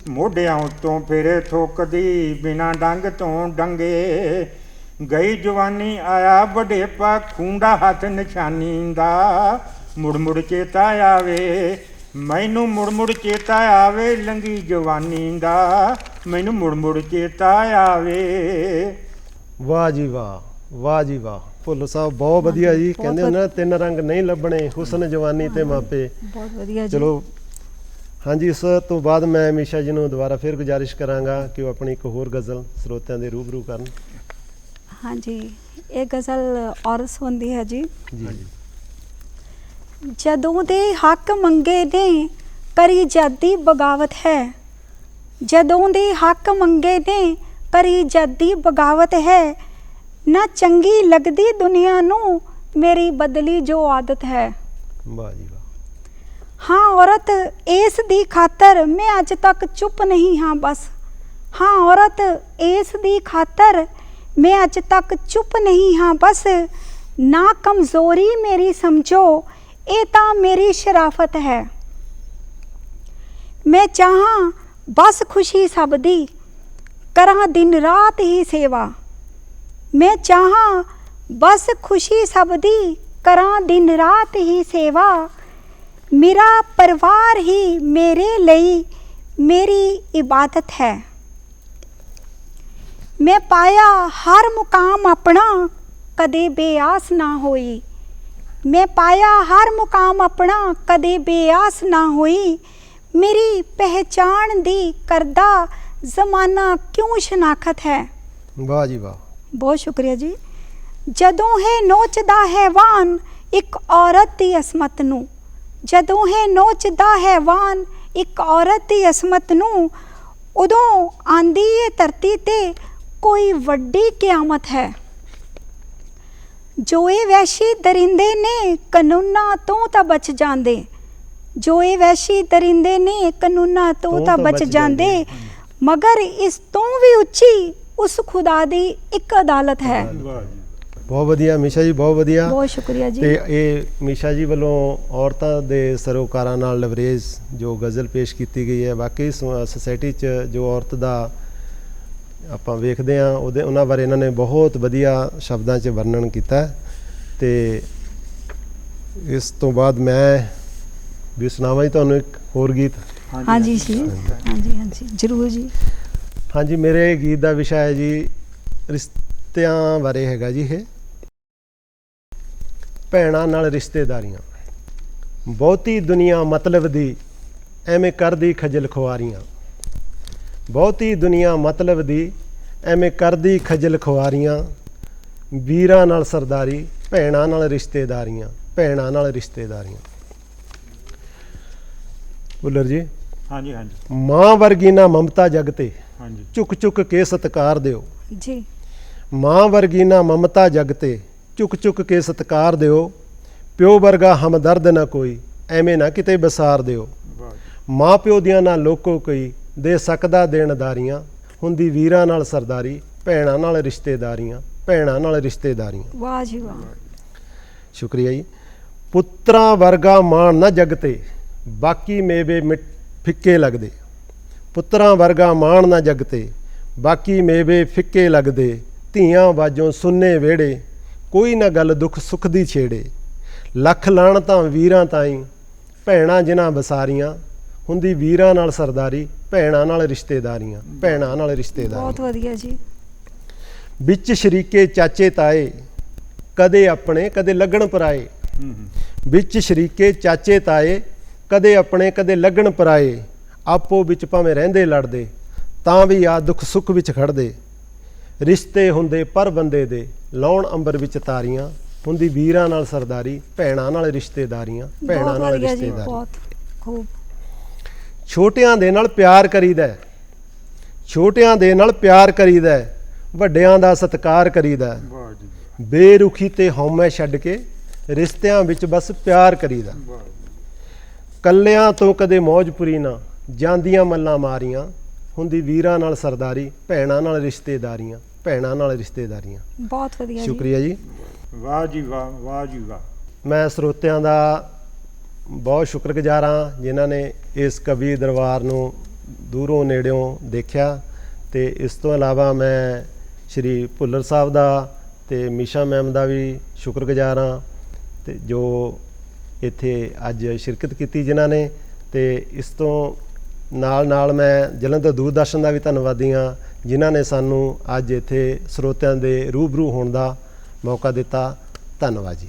ਮੋਢਿਆਂ ਉੱਤੋਂ ਫਿਰੇ ਥੁੱਕਦੀ ਬਿਨਾ ਡੰਗ ਤੋਂ ਡੰਗੇ। ਗਈ ਜਵਾਨੀ ਆਇਆ ਵਡੇਪਾ ਖੁੰਡਾ ਹੱਥ ਨਿਸ਼ਾਨੀ ਦਾ। ਮੁੜ ਮੁੜ ਚੇਤਾ ਆਵੇ ਮੈਨੂੰ ਮੁੜ ਮੁੜ ਚੇਤਾ ਆਵੇ ਲੰਗੀ ਜਵਾਨੀ ਦਾ। ਮੈਨੂੰ ਮੁੜ ਮੁੜ ਚੇਤਾ ਆਵੇ। ਵਾਹ ਜੀ ਵਾਹ ਵਾਹ ਜੀ ਵਾਹ। ਭੁੱਲਰ ਸਾਹਿਬ ਬਹੁਤ ਵਧੀਆ ਜੀ। ਕਹਿੰਦੇ ਹੁੰਦੇ ਨਾ ਤਿੰਨ ਰੰਗ ਨਹੀਂ ਲੱਭਣੇ ਹੁਸਨ ਜਵਾਨੀ ਤੇ ਮਾਪੇ। ਬਹੁਤ ਵਧੀਆ ਜੀ। ਚਲੋ ਹਾਂਜੀ ਇਸ ਤੋਂ ਬਾਅਦ ਮੈਂ ਮੀਸ਼ਾ ਜੀ ਨੂੰ ਦੁਬਾਰਾ ਫਿਰ ਗੁਜ਼ਾਰਿਸ਼ ਕਰਾਂਗਾ ਕਿ ਉਹ ਆਪਣੀ ਇੱਕ ਹੋਰ ਗਜ਼ਲ ਸਰੋਤਿਆਂ ਦੇ ਰੂਬਰੂ ਕਰਨ। ਹਾਂਜੀ ਇਹ ਗਜ਼ਲ ਔਰਸ ਹੁੰਦੀ ਹੈ ਜੀ। ਜੀ ਜਦੋਂ ਦੇ ਹੱਕ ਮੰਗੇ ਨੇ ਕਰੀ ਜਾਦੀ ਬਗਾਵਤ ਹੈ। ਜਦੋਂ ਦੇ ਹੱਕ ਮੰਗੇ ਨੇ ਕਰੀ ਜਾਦੀ ਬਗਾਵਤ ਹੈ। ਨਾ ਚੰਗੀ ਲੱਗਦੀ ਦੁਨੀਆ ਨੂੰ ਮੇਰੀ ਬਦਲੀ ਜੋ ਆਦਤ ਹੈ। ਵਾਹ ਜੀ ਵਾਹ। ਹਾਂ ਔਰਤ ਇਸ ਦੀ ਖਾਤਰ ਮੈਂ ਅੱਜ ਤੱਕ ਚੁੱਪ ਨਹੀਂ ਹਾਂ ਬਸ। ਹਾਂ ਔਰਤ ਇਸ ਦੀ ਖਾਤਰ ਮੈਂ ਅੱਜ ਤੱਕ ਚੁੱਪ ਨਹੀਂ ਹਾਂ, ਬਸ ਨਾ ਕਮਜ਼ੋਰੀ ਮੇਰੀ ਸਮਝੋ, ਇਹ ਤਾਂ ਮੇਰੀ ਸ਼ਰਾਫਤ ਹੈ। ਮੈਂ ਚਾਹਾਂ ਬਸ ਖੁਸ਼ੀ ਸਭ ਦੀ, ਕਰਾਂ ਦਿਨ ਰਾਤ ਹੀ ਸੇਵਾ। ਮੈਂ ਚਾਹਾਂ ਬਸ ਖੁਸ਼ੀ ਸਭ ਦੀ, ਕਰਾਂ ਦਿਨ ਰਾਤ ਹੀ ਸੇਵਾ। ਮੇਰਾ ਪਰਿਵਾਰ ਹੀ ਮੇਰੇ ਲਈ ਮੇਰੀ ਇਬਾਦਤ ਹੈ। ਮੈਂ ਪਾਇਆ ਹਰ ਮੁਕਾਮ ਆਪਣਾ ਕਦੇ ਬੇਆਸ ਨਾ ਹੋਈ। ਮੈਂ ਪਾਇਆ ਹਰ ਮੁਕਾਮ ਆਪਣਾ ਕਦੇ ਬੇਆਸ ਨਾ ਹੋਈ। ਮੇਰੀ ਪਹਿਚਾਣ ਦੀ ਕਰਦਾ ਜ਼ਮਾਨਾ ਕਿਉਂ ਸ਼ਨਾਖਤ ਹੈ? ਵਾਹ ਜੀ ਵਾਹ। ਬਹੁਤ ਸ਼ੁਕਰੀਆ ਜੀ। ਜਦੋਂ ਹੈ ਨੋਚਦਾ ਹੈ ਵਾਨ ਇੱਕ ਔਰਤ ਦੀ ਅਸਮਤ ਨੂੰ ਜਦੋਂ ਹੈ ਨੋਚਦਾ ਹੈ ਵਾਨ ਇੱਕ ਔਰਤ ਦੀ ਅਸਮਤ ਨੂੰ ਉਦੋਂ ਆਂਦੀ ਏ ਧਰਤੀ ਤੇ ਕੋਈ ਵੱਡੀ ਕਿਆਮਤ ਹੈ। ਜੋ ਇਹ ਵੈਸ਼ੀ ਦਰਿੰਦੇ ਨੇ ਕਾਨੂੰਨਾਂ ਤੋਂ ਤਾਂ ਬਚ ਜਾਂਦੇ। ਜੋ ਇਹ ਵੈਸ਼ੀ ਦਰਿੰਦੇ ਨੇ ਕਾਨੂੰਨਾਂ ਤੋਂ ਤੋਂ ਬਚ ਜਾਂਦੇ। ਮਗਰ ਇਸ ਤੋਂ ਵੀ ਉੱਚੀ ਉਸ ਖੁਦਾ ਦੀ ਇੱਕ ਅਦਾਲਤ ਹੈ। ਬਹੁਤ ਵਧੀਆ ਮੀਸ਼ਾ ਜੀ ਬਹੁਤ ਵਧੀਆ। ਬਹੁਤ ਸ਼ੁਕਰੀਆ ਜੀ। ਤੇ ਇਹ ਮੀਸ਼ਾ ਜੀ ਵੱਲੋਂ ਔਰਤਾਂ ਦੇ ਸਰੋਕਾਰਾਂ ਨਾਲ ਲਵਰੇਜ ਜੋ ਗਜ਼ਲ ਪੇਸ਼ ਕੀਤੀ ਗਈ ਹੈ। ਵਾਕਈ ਸੋਸਾਇਟੀ 'ਚ ਜੋ ਔਰਤ ਦਾ ਆਪਾਂ ਵੇਖਦੇ ਆ ਉਹਦੇ ਉਹਨਾਂ ਬਾਰੇ ਇਹਨਾਂ ਨੇ ਬਹੁਤ ਵਧੀਆ ਸ਼ਬਦਾਂ 'ਚ ਵਰਣਨ ਕੀਤਾ ਹੈ ਤੇ ਇਸ ਤੋਂ ਬਾਅਦ ਮੈਂ ਵੀ ਸੁਣਾਵਾਂ ਜੀ ਤੁਹਾਨੂੰ ਇੱਕ ਹੋਰ ਗੀਤ। ਹਾਂਜੀ ਜੀ ਹਾਂਜੀ ਹਾਂਜੀ ਜ਼ਰੂਰ ਜੀ। ਹਾਂਜੀ ਮੇਰੇ ਗੀਤ ਦਾ ਵਿਸ਼ਾ ਹੈ ਜੀ ਰਿਸ਼ਤਿਆਂ ਬਾਰੇ ਹੈਗਾ ਜੀ ਇਹ। ਭੈਣਾਂ ਨਾਲ ਰਿਸ਼ਤੇਦਾਰੀਆਂ। ਬਹੁਤੀ ਦੁਨੀਆ ਮਤਲਬ ਦੀ ਐਵੇਂ ਕਰਦੀ ਖਜਲ ਖੁਆਰੀਆਂ। ਬਹੁਤੀ ਦੁਨੀਆ ਮਤਲਬ ਦੀ ਐਵੇਂ ਕਰਦੀ ਖਜਲ ਖੁਆਰੀਆਂ ਵੀਰਾਂ ਨਾਲ ਸਰਦਾਰੀ ਭੈਣਾਂ ਨਾਲ ਰਿਸ਼ਤੇਦਾਰੀਆਂ ਭੈਣਾਂ ਨਾਲ ਰਿਸ਼ਤੇਦਾਰੀਆਂ। ਬੁੱਲਰ ਜੀ ਹਾਂਜੀ ਹਾਂਜੀ। ਮਾਂ ਵਰਗੀ ਨਾ ਮਮਤਾ ਜਗ ਤੇ ਹਾਂਜੀ। ਝੁਕ ਝੁਕ ਕੇ ਸਤਕਾਰ ਦਿਓ। ਜੀ। ਮਾਂ ਵਰਗੀ ਨਾ ਮਮਤਾ ਜਗ ਤੇ ਝੁਕ ਝੁਕ ਕੇ ਸਤਕਾਰ ਦਿਓ। ਪਿਓ ਵਰਗਾ ਹਮਦਰਦ ਨਾ ਕੋਈ ਐਵੇਂ ਨਾ ਕਿਤੇ ਬਸਾਰ ਦਿਓ। ਮਾਂ ਪਿਓ ਦੀਆਂ ਨਾ ਲੋਕੋ ਕੋਈ ਦੇ ਸਕਦਾ ਦੇਣਦਾਰੀਆਂ ਹੁੰਦੀ ਵੀਰਾਂ ਨਾਲ ਸਰਦਾਰੀ ਭੈਣਾਂ ਨਾਲ ਰਿਸ਼ਤੇਦਾਰੀਆਂ ਭੈਣਾਂ ਨਾਲ ਰਿਸ਼ਤੇਦਾਰੀਆਂ। ਵਾਹ ਜੀ ਵਾਹ। ਸ਼ੁਕਰੀਆ ਜੀ। ਪੁੱਤਰਾਂ ਵਰਗਾ ਮਾਣ ਨਾ ਜਗ ਤੇ ਬਾਕੀ ਮੇਵੇ ਫਿੱਕੇ ਲੱਗਦੇ। ਪੁੱਤਰਾਂ ਵਰਗਾ ਮਾਣ ਨਾ ਜਗ ਤੇ ਬਾਕੀ ਮੇਵੇ ਫਿੱਕੇ ਲੱਗਦੇ। ਧੀਆਂ ਬਾਜੋਂ ਸੁੰਨੇ ਵਿਹੜੇ ਕੋਈ ਨਾ ਗੱਲ ਦੁੱਖ ਸੁੱਖ ਦੀ ਛੇੜੇ। ਲੱਖ ਲਾਣ ਤਾਂ ਵੀਰਾਂ ਤਾਈਂ ਭੈਣਾਂ ਜਿਨ੍ਹਾਂ ਬਸਾਰੀਆਂ ਹੁੰਦੀ ਵੀਰਾਂ ਨਾਲ ਸਰਦਾਰੀ ਭੈਣਾਂ ਨਾਲ ਰਿਸ਼ਤੇਦਾਰੀਆਂ ਭੈਣਾਂ ਨਾਲ ਰਿਸ਼ਤੇਦਾਰੀਆਂ। ਬਹੁਤ ਵਧੀਆ ਜੀ। ਵਿੱਚ ਸ਼ਰੀਕੇ ਚਾਚੇ ਤਾਏ ਕਦੇ ਆਪਣੇ ਕਦੇ ਲੱਗਣ ਪਰਾਏ। ਹੂੰ ਹੂੰ। ਵਿੱਚ ਸ਼ਰੀਕੇ ਚਾਚੇ ਤਾਏ ਕਦੇ ਆਪਣੇ ਕਦੇ ਲੱਗਣ ਪਰਾਏ। ਆਪੋ ਵਿੱਚ ਭਾਵੇਂ ਰਹਿੰਦੇ ਲੜਦੇ ਤਾਂ ਵੀ ਆ ਦੁੱਖ ਸੁੱਖ ਵਿੱਚ ਖੜਦੇ। ਰਿਸ਼ਤੇ ਹੁੰਦੇ ਪਰ ਬੰਦੇ ਦੇ ਲਾਉਣ ਅੰਬਰ ਵਿੱਚ ਤਾਰੀਆਂ। ਹੁੰਦੀ ਵੀਰਾਂ ਨਾਲ ਸਰਦਾਰੀ ਭੈਣਾਂ ਨਾਲ ਰਿਸ਼ਤੇਦਾਰੀਆਂ ਭੈਣਾਂ ਨਾਲ ਰਿਸ਼ਤੇਦਾਰੀਆਂ। ਬਹੁਤ ਖੂਬ। ਛੋਟਿਆਂ ਦੇ ਨਾਲ ਪਿਆਰ ਕਰੀਦਾ। ਛੋਟਿਆਂ ਦੇ ਨਾਲ ਪਿਆਰ ਕਰੀਦਾ। ਵੱਡਿਆਂ ਦਾ ਸਤਿਕਾਰ ਕਰੀਦਾ ਹੈ। ਵਾਹ ਜੀ ਬੇਰੁਖੀ ਤੇ ਹਉਮੈ ਛੱਡ ਕੇ ਰਿਸ਼ਤਿਆਂ ਵਿੱਚ ਬਸ ਪਿਆਰ ਕਰੀਦਾ ਕੱਲਿਆਂ ਤੋਂ ਕਦੇ ਮੌਜਪੁਰੀ ਨਾ ਜਾਂਦੀਆਂ ਮੱਲਾਂ ਮਾਰੀਆਂ ਹੁੰਦੀ ਵੀਰਾਂ ਨਾਲ ਸਰਦਾਰੀ ਭੈਣਾਂ ਨਾਲ ਰਿਸ਼ਤੇਦਾਰੀਆਂ ਭੈਣਾਂ ਨਾਲ ਰਿਸ਼ਤੇਦਾਰੀਆਂ। ਬਹੁਤ ਵਧੀਆ ਜੀ। ਸ਼ੁਕਰੀਆ ਜੀ। ਵਾਹ ਜੀ ਵਾਹ ਵਾਹ ਜੀ ਵਾਹ। ਮੈਂ ਸਰੋਤਿਆਂ ਦਾ ਬਹੁਤ ਸ਼ੁਕਰਗੁਜ਼ਾਰ ਹਾਂ ਜਿਨ੍ਹਾਂ ਨੇ ਇਸ ਕਵੀ ਦਰਬਾਰ ਨੂੰ ਦੂਰੋਂ ਨੇੜਿਓਂ ਦੇਖਿਆ ਤੇ ਇਸ ਤੋਂ ਇਲਾਵਾ ਮੈਂ ਸ਼੍ਰੀ ਭੁੱਲਰ ਸਾਹਿਬ ਦਾ ਤੇ ਮੀਸ਼ਾ ਮੈਮ ਦਾ ਵੀ ਸ਼ੁਕਰਗੁਜ਼ਾਰ ਹਾਂ ਤੇ ਜੋ ਇੱਥੇ ਅੱਜ ਸ਼ਿਰਕਤ ਕੀਤੀ ਜਿਨ੍ਹਾਂ ਨੇ ਤੇ ਇਸ ਤੋਂ ਨਾਲ ਨਾਲ ਮੈਂ ਜਲੰਧਰ ਦੂਰਦਰਸ਼ਨ ਦਾ ਵੀ ਧੰਨਵਾਦੀ ਹਾਂ ਜਿਨ੍ਹਾਂ ਨੇ ਸਾਨੂੰ ਅੱਜ ਇੱਥੇ ਸਰੋਤਿਆਂ ਦੇ ਰੂਬਰੂ ਹੋਣ ਦਾ ਮੌਕਾ ਦਿੱਤਾ। ਧੰਨਵਾਦ ਜੀ।